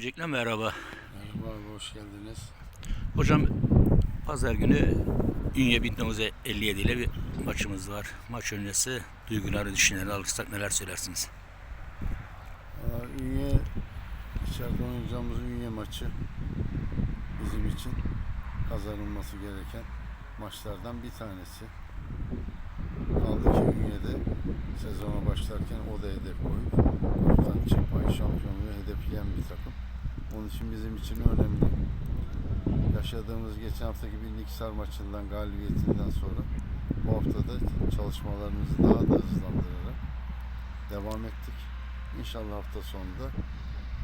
Öncelikle merhaba. Merhaba abi hoş geldiniz. Hocam pazar günü Ünye 1957 ile bir maçımız var. Maç öncesi duyguları, düşünceleri alırsak neler söylersiniz? Aa, Ünye içeride oynayacağımız Ünye maçı bizim için kazanılması gereken maçlardan bir tanesi. Kaldı ki Ünye'de sezona başlarken o da hedef koyup buradan çıkmayı şampiyonluğu hedefleyen bir takım. Onun için bizim için önemli. Yaşadığımız geçen haftaki bir Niksar maçından galibiyetinden sonra bu haftada çalışmalarımızı daha da hızlandırarak devam ettik. İnşallah hafta sonunda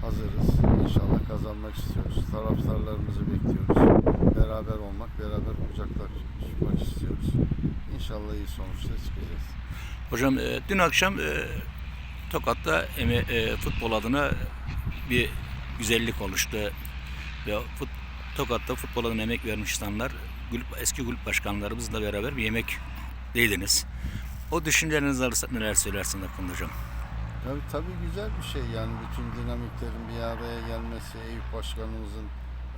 hazırız. İnşallah kazanmak istiyoruz. Taraftarlarımızı bekliyoruz. Beraber olmak, beraber kucaklaşmak istiyoruz. İnşallah iyi sonuçla çıkacağız. Hocam e, dün akşam e, Tokat'ta e, futbol adına bir güzellik oluştu. Ve fut, Tokat'ta futbol adına emek vermiş insanlar, kulüp, eski kulüp başkanlarımızla beraber bir yemek değdiniz. O düşüncelerinizi alırsak neler söylersiniz hakkında hocam? Tabii, tabii güzel bir şey yani bütün dinamiklerin bir araya gelmesi, Eyüp Başkanımızın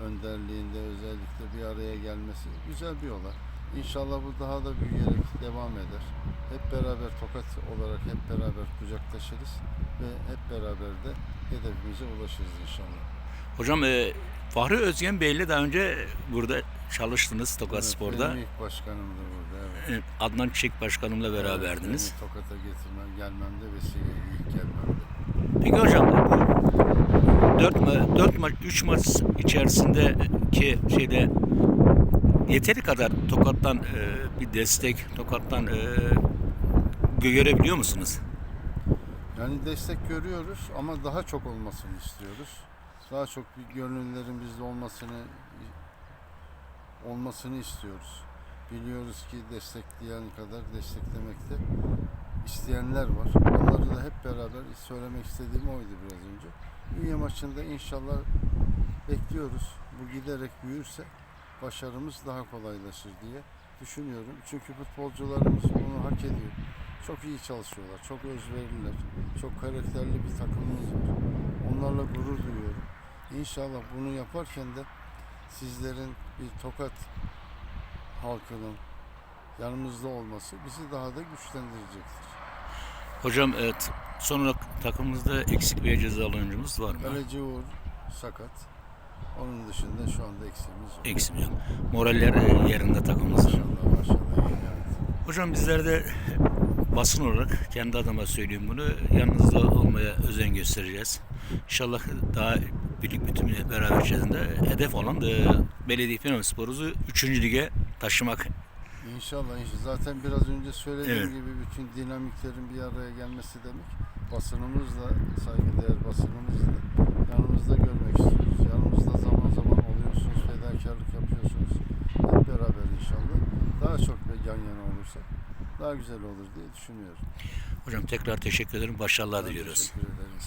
önderliğinde özellikle bir araya gelmesi güzel bir olay. İnşallah bu daha da büyüyerek devam eder. Hep beraber tokat olarak hep beraber kucaklaşırız ve hep beraber de hedefimize ulaşırız inşallah. Hocam e, Fahri Özgen Bey'le daha önce burada çalıştınız Tokat Evet, Spor'da. Benim ilk başkanım da burada. Evet. E, Adnan Çiçek Başkanımla beraberdiniz. Beni Tokat'a getirmem, gelmemde vesileydi ilk gelmemde. Peki hocam bu 4 ma 4 maç 3 maç içerisindeki şeyde yeteri kadar Tokat'tan e, bir destek, Tokat'tan e, görebiliyor musunuz? Yani destek görüyoruz ama daha çok olmasını istiyoruz. Daha çok bir gönüllülerin bizde olmasını olmasını istiyoruz. Biliyoruz ki destekleyen kadar desteklemekte isteyenler var. Onları da hep beraber söylemek istediğim oydu biraz önce. Ünye maçında inşallah bekliyoruz. Bu giderek büyürse başarımız daha kolaylaşır diye düşünüyorum. Çünkü futbolcularımız bunu hak ediyor. Çok iyi çalışıyorlar, çok özverililer, çok karakterli bir takımımız var. Onlarla gurur duyuyorum. İnşallah bunu yaparken de sizlerin bir tokat halkının yanımızda olması bizi daha da güçlendirecektir. Hocam evet, son olarak takımımızda eksik veya cezalı oyuncumuz var mı? Kaleci Uğur sakat. Onun dışında şu anda eksiğimiz yok. Eksim yok. Moraller e, yerinde takımımızın. Maşallah maşallah. Hocam bizler de basın olarak kendi adıma söyleyeyim bunu yanınızda olmaya özen göstereceğiz. İnşallah daha birlik bütünüyle beraber içerisinde hedef olan da belediye Fener Spor'umuzu 3. lige taşımak. İnşallah inşallah. Zaten biraz önce söylediğim Evet. gibi bütün dinamiklerin bir araya gelmesi demek. Basınımızla, saygıdeğer basınımızla yanımızda görmek istiyoruz. Yanımızda zaman zaman oluyorsunuz, fedakarlık yapıyorsunuz. Hep beraber inşallah. Daha çok bir yan yana olursa daha güzel olur diye düşünüyorum. Hocam tekrar teşekkür ederim. Başarılar Ben diliyoruz. teşekkür ederim.